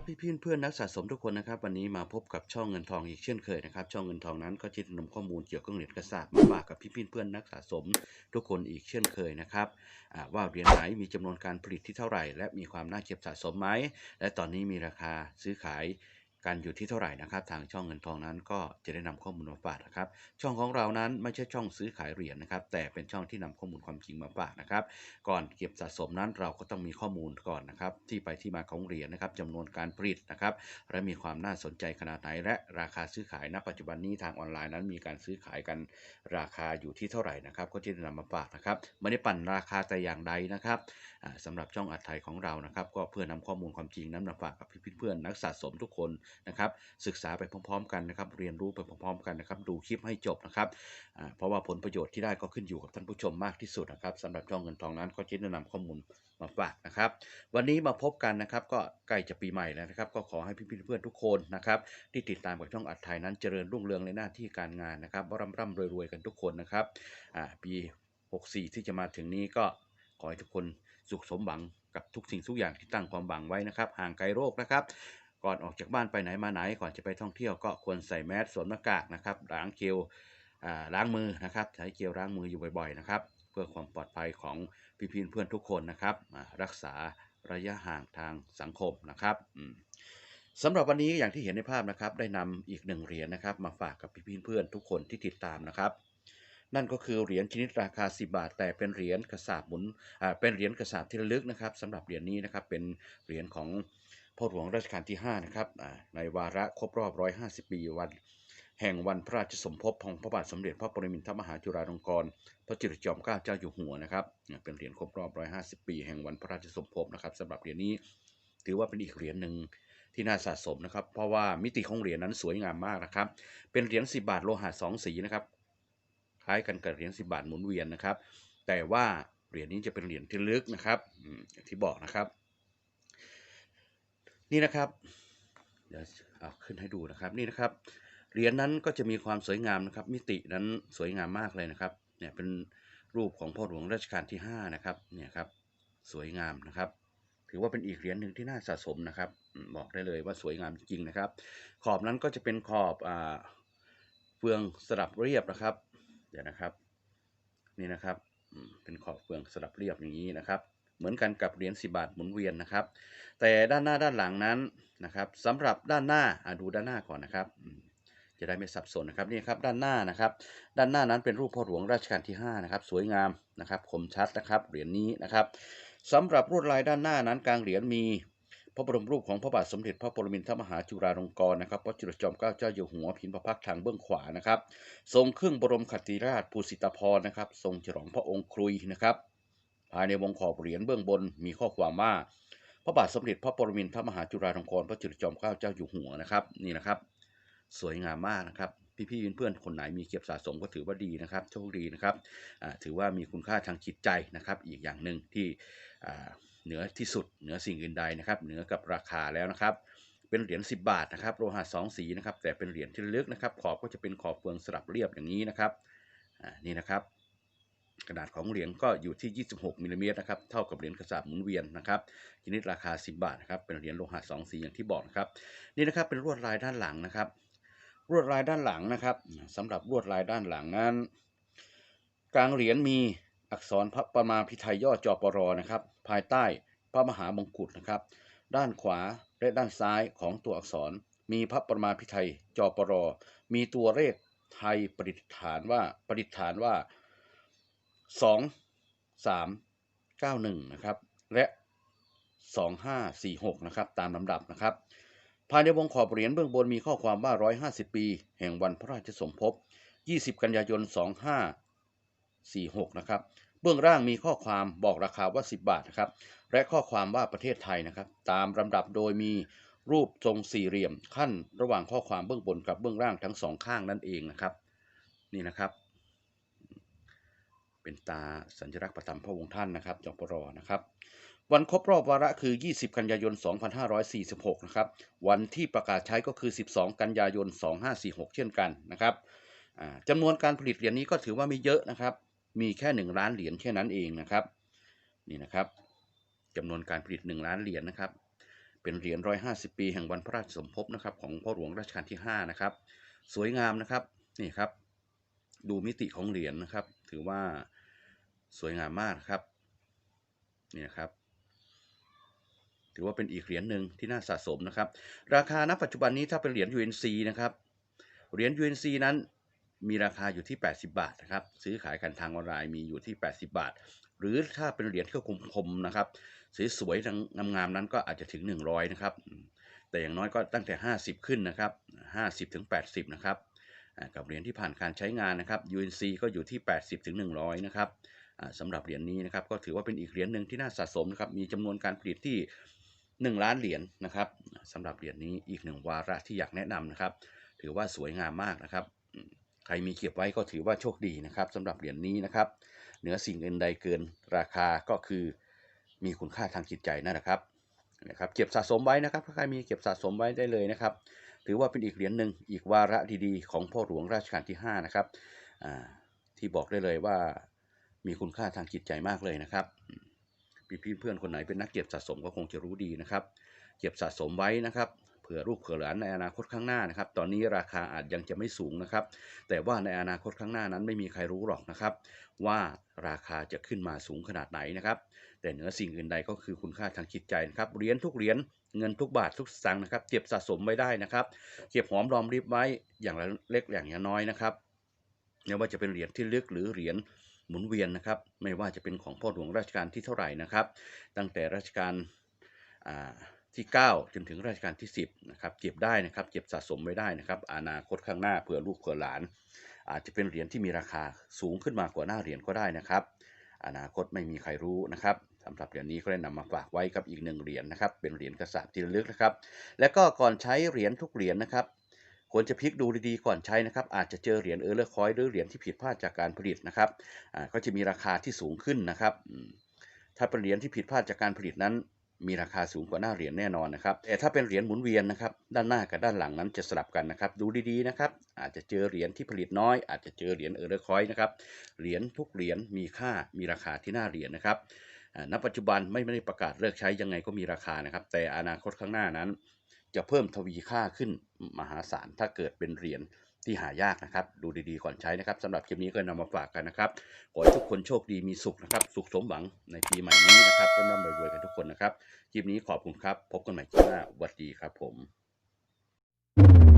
ครับพี่พี่เพื่อนนักสะสมทุกคนนะครับวันนี้มาพบกับช่องเงินทองอีกเช่นเคยนะครับช่องเงินทองนั้นก็จะนำข้อมูลเกี่ยวกับเหรียญกระสาบมาฝากกับพี่พี่เพื่อนนักสะสมทุกคนอีกเช่นเคยนะครับว่าเหรียญไหนมีจำนวนการผลิตที่เท่าไหร่ และมีความน่าเก็บสะสมไหมและตอนนี้มีราคาซื้อขาย กันอยู่ที่เท่าไหร่นะครับ ทางช่องเงินทองนั้นก็จะได้นำข้อมูลมาฝากนะครับ ช่องของเรานั้นไม่ใช่ช่องซื้อขายเหรียญนะครับ แต่เป็นช่องที่นำข้อมูลความจริงมาฝากนะครับ ก่อนเก็บสะสมนั้นเราก็ต้องมีข้อมูลก่อนนะครับ ที่ไปที่มาของเหรียญนะครับจำนวนการผลิตนะครับ และมีความน่าสนใจขนาดไหนและราคาซื้อขายณ ปัจจุบันนี้ทางออนไลน์นั้นมีการซื้อขายกันราคาอยู่ที่เท่าไหร่นะครับ ก็จะนำมาฝากนะครับไม่ได้ปั่นราคาแต่อย่างใดนะครับอ่าสำหรับช่องอัดไทยของเรานะครับ ก็เพื่อนำข้อมูลความจริงนั้นมาฝากกับพี่เพื่อนๆนักสะสมทุกคนนะครับศึกษาไปพร้อมๆกันนะครับเรียนรู้ไปพร้อมๆกันนะครับดูคลิปให้จบนะครับเพราะว่าผลประโยชน์ที่ได้ก็ขึ้นอยู่กับท่านผู้ชมมากที่สุดนะครับสำหรับช่องเงินทองนั้นก็จะแนะนำข้อมูลมาฝากนะครับวันนี้มาพบกันนะครับก็ใกล้จะปีใหม่แล้วนะครับ ก็ขอให้พี่ๆเพื่อนทุกคนนะครับที่ติดตามกับช่องอัดไทยนั้นเจริญรุ่งเรืองในหน้าที่การงานนะครับร่ำร่ำรวยๆกันทุกคนนะครับปี 64 ที่จะมาถึงนี้ก็ขอให้ทุกคนสุขสมหวังกับทุกสิ่งทุกอย่างที่ตั้งความหวังไว้นะครับ ห่างไกลโรคนะครับ ก่อนออกจากบ้านไปไหนมาไหน ก่อนจะไปท่องเที่ยวก็ควรใส่แมสสวมหน้ากากนะครับล้างเจลอ่าล้างมือนะครับ ใช้เจลล้างมืออยู่บ่อยๆนะครับ เพื่อความปลอดภัยของพี่ๆเพื่อนทุกคนนะครับอ่ารักษาระยะห่างทางสังคมนะครับอืมสำหรับวันนี้อย่างที่เห็นในภาพนะครับ ได้นำอีกหนึ่งเหรียญนะครับ มาฝากกับพี่ๆเพื่อนทุกคนที่ติดตามนะครับนั่นก็คือเหรียญชนิดราคา 10 บาท แต่เป็นเหรียญกระสาบหมุนอ่าเป็นเหรียญกระสาบที่ระลึกนะครับสำหรับเหรียญนี้นะครับเป็นเหรียญของ พ่อหลวงรัชกาลที่ 5 นะครับในวาระครบรอบ 150 ปีวัน แห่งวันพระราชสมภพของพระบาทสมเด็จพระปรมินทรมหาจุฬาลงกรณ์พระจุลจอมเกล้าเจ้าอยู่หัวนะครับเป็นเหรียญครบรอบ 150 ปี แห่งวันพระราชสมภพนะครับสำหรับเหรียญนี้ถือว่าเป็นอีกเหรียญหนึ่งที่น่าสะสมนะครับ เพราะว่ามิติของเหรียญนั้นสวยงามมากนะครับ เป็นเหรียญ10 บาทโลหะสองสีนะครับคล้ายกันกับเหรียญ10 บาทหมุนเวียนนะครับ แต่ว่าเหรียญนี้จะเป็นเหรียญที่ลึกนะครับที่บอกนะครับ นี่นะครับ เดี๋ยวเอาขึ้นให้ดูนะครับนี่นะครับเหรียญนั้นก็จะมีความสวยงามนะครับ มิตินั้นสวยงามมากเลยนะครับเนี่ยเป็นรูปของพ่อหลวงรัชกาลที่ 5 นะครับเนี่ยครับสวยงามนะครับ ถือว่าเป็นอีกเหรียญหนึ่งที่น่าสะสมนะครับ บอกได้เลยว่าสวยงามจริงๆนะครับ ขอบนั้นก็จะเป็นขอบอ่าเฟืองสลับเรียบนะครับ เดี๋ยวนะครับ นี่นะครับเป็นขอบเฟืองสลับเรียบอย่างนี้นะครับ เหมือนกันกับเหรียญสิบาทหมุนเวียนนะครับ แต่ด้านหน้าด้านหลังนั้นนะครับสำหรับด้านหน้าดูด้านหน้าก่อนนะครับ จะได้ไม่สับสนนะครับนี่ครับด้านหน้านะครับ ด้านหน้านั้นเป็นรูปพ่อหลวงรัชกาลที่5นะครับสวยงามนะครับคมชัดนะครับเหรียญนี้นะครับสำหรับลวดลายด้านหน้านั้นกลางเหรียญมีพระบรมรูปของพระบาทสมเด็จพระปรมินทรมหาจุฬาลงกรณ์นะครับพระจุลจอมเกล้าเจ้าอยู่หัวพิมพ์พระพักตร์ทางเบื้องขวานะครับ ทรงเครื่องบรมขัตติราชภูสิตาภรณ์นะครับ ทรงฉลองพระองค์ครุยนะครับ ภายในวงขอบเหรียญเบื้องบนมีข้อความว่า พระบาทสมเด็จพระปรมินทรมหาจุฬาลงกรณ์พระจุลจอมเกล้าเจ้าอยู่หัวนะครับนี่นะครับ สวยงามมากนะครับพี่ๆเพื่อนๆคนไหนมีเก็บสะสมก็ถือว่าดีนะครับโชคดีนะครับถือว่ามีคุณค่าทางจิตใจนะครับ อีกอย่างหนึ่งที่เหนือที่สุดเหนือสิ่งอื่นใดนะครับ เหนือกับราคาแล้วนะครับ เป็นเหรียญ10 บาทนะครับโลหะสองสีนะครับแต่เป็นเหรียญที่ลึกนะครับ ขอบก็จะเป็นขอบเฟืองสลับเรียบอย่างนี้นะครับนี่นะครับ ขนาดของเหรียญก็อยู่ที่ 26มิลลิเมตรนะครับ เท่ากับเหรียญกระสาบหมุนเวียนนะครับชนิดราคา 10 บาทนะครับ เป็นเหรียญโลหะสองสีอย่างที่บอกนะครับ นี่นะครับเป็นลวดลายด้านหลังนะครับ ลวดลายด้านหลังนะครับสำหรับลวดลายด้านหลังนั้น กลางเหรียญมีอักษรพระประมาพิไทยย่อจอปรนะครับ ภายใต้พระมหามงกุฎนะครับ ด้านขวาและด้านซ้ายของตัวอักษร มีพระประมาพิไทยจอปรมีตัวเลขไทยประดิษฐานว่าประดิษฐานว่า สองสามเก้าหนึ่งนะครับ และสองห้าสี่หกนะครับ ตามลำดับนะครับ ภายในวงขอบเหรียญเบื้องบนมีข้อความว่า150ปี แห่งวันพระราชสมภพ20กันยายน2546นะครับ เบื้องล่างมีข้อความบอกราคาว่า10บาทนะครับ และข้อความว่าประเทศไทยนะครับ ตามลำดับโดยมีรูปทรงสี่เหลี่ยมขั้นระหว่างข้อความเบื้องบนกับเบื้องล่างทั้งสองข้างนั่นเองนะครับ นี่นะครับ เป็นตาสัญลักษณ์ประทับพระองค์ท่านนะครับจปรนะครับ วันครบรอบวาระคือ 20 กันยายน 2546 นะครับ วันที่ประกาศใช้ก็คือ 12 กันยายน 2546 เช่นกันนะครับจำนวนการผลิตเหรียญนี้ก็ถือว่าไม่เยอะนะครับ มีแค่ 1 ล้านเหรียญแค่นั้นเองนะครับ นี่นะครับจำนวนการผลิต 1 ล้านเหรียญนะครับ เป็นเหรียญร้อยห้าสิบปีแห่งวันพระราชสมภพนะครับของพ่อหลวงรัชกาลที่ห้านะครับ สวยงามนะครับ นี่ครับ ดูมิติของเหรียญนะครับ ถือว่าสวยงามมากครับนี่นะครับ ถือว่าเป็นอีกเหรียญหนึ่งที่น่าสะสมนะครับ ราคาณปัจจุบันนี้ถ้าเป็นเหรียญ UNC นะครับเหรียญ UNC นั้นมีราคาอยู่ที่ 80 บาทนะครับ ซื้อขายกันทางออนไลน์มีอยู่ที่ 80 บาท หรือถ้าเป็นเหรียญที่คมๆนะครับสวยๆงามๆนั้นก็อาจจะถึง 100 นะครับ แต่อย่างน้อยก็ตั้งแต่ 50 ขึ้นนะครับ 50ถึง80 นะครับ กับเหรียญที่ผ่านการใช้งานนะครับ UNC ก็อยู่ที่ 80ถึง100 นะครับสำหรับเหรียญนี้นะครับก็ถือว่าเป็นอีกเหรียญหนึ่งที่น่าสะสมนะครับมีจำนวนการผลิตที่ 1 ล้านเหรียญนะครับสำหรับเหรียญนี้อีกหนึ่งวาระที่อยากแนะนำนะครับ ถือว่าสวยงามมากนะครับ ใครมีเก็บไว้ก็ถือว่าโชคดีนะครับสำหรับเหรียญนี้นะครับ เหนือสิ่งอื่นใดเกินราคาก็คือมีคุณค่าทางจิตใจนั่นแหละครับนะครับเก็บสะสมไว้นะครับถ้าใครมีเก็บสะสมไว้ได้เลยนะครับ ถือว่าเป็นอีกเหรียญหนึ่งอีกวาระดีๆ ของพ่อหลวงราชการที่ 5 นะครับอ่าที่บอกได้เลยว่ามีคุณค่าทางจิตใจมากเลยนะครับพี่เพื่อนคนไหนเป็นนักเก็บสะสมก็คงจะรู้ดีนะครับ เก็บสะสมไว้นะครับ ผื่อลูกเผื่อหลานในอนาคตข้างหน้านะครับ ตอนนี้ราคาอาจยังจะไม่สูงนะครับ แต่ว่าในอนาคตข้างหน้านั้นไม่มีใครรู้หรอกนะครับ ว่าราคาจะขึ้นมาสูงขนาดไหนนะครับ แต่เหนือสิ่งอื่นใดก็คือคุณค่าทางจิตใจนะครับเหรียญทุกเหรียญเงินทุกบาททุกสตางค์นะครับเก็บสะสมไว้ได้นะครับ เก็บหอมรอมริบไว้อย่างละเล็กอย่างน้อยนะครับไม่ว่าจะเป็นเหรียญที่ลึกหรือเหรียญหมุนเวียนนะครับ ไม่ว่าจะเป็นของพ่อหลวงรัชกาลที่เท่าไหร่นะครับ ตั้งแต่รัชกาลอ่า ที่ 9 จนถึงรัชกาลที่ 10นะครับเก็บได้นะครับเก็บสะสมไว้ได้นะครับอนาคตข้างหน้าเผื่อลูกเผื่อหลาน อาจจะเป็นเหรียญที่มีราคาสูงขึ้นมากว่าหน้าเหรียญก็ได้นะครับ อนาคตไม่มีใครรู้นะครับสำหรับเหรียญนี้ก็ได้นำมาฝากไว้กับอีกหนึ่งเหรียญนะครับ เป็นเหรียญกระสาบที่ระลึกนะครับ และก็ก่อนใช้เหรียญทุกเหรียญนะครับควรจะพลิกดูดีๆก่อนใช้นะครับ อาจจะเจอเหรียญเออร์เลอร์คอยหรือเหรียญที่ผิดพลาดจากการผลิตนะครับก็จะมีราคาที่สูงขึ้นนะครับถ้าเป็นเหรียญที่ผิดพลาดจากการผลิตนั้น มีราคาสูงกว่าหน้าเหรียญแน่นอนนะครับ แต่ถ้าเป็นเหรียญหมุนเวียนนะครับ ด้านหน้ากับด้านหลังนั้นจะสลับกันนะครับ ดูดีๆนะครับ อาจจะเจอเหรียญที่ผลิตน้อย อาจจะเจอเหรียญเออร์เลอร์คอยนะครับ เหรียญทุกเหรียญมีค่า มีราคาที่หน้าเหรียญนะครับณปัจจุบันไม่ได้ประกาศเลิกใช้ยังไงก็มีราคานะครับ แต่อนาคตข้างหน้านั้น จะเพิ่มทวีค่าขึ้นมหาศาลถ้าเกิดเป็นเหรียญที่หายากนะครับ ดูดีๆก่อนใช้นะครับสำหรับคลิปนี้ก็นำมาฝากกันนะครับ ขอให้ทุกคนโชคดีมีสุขนะครับ สุขสมหวังในปีใหม่นี้นะครับ ยกันทุกคนนะครับคลิปนี้ขอบคุณครับ พบกันใหม่คลิปหน้าสวัสดีครับผม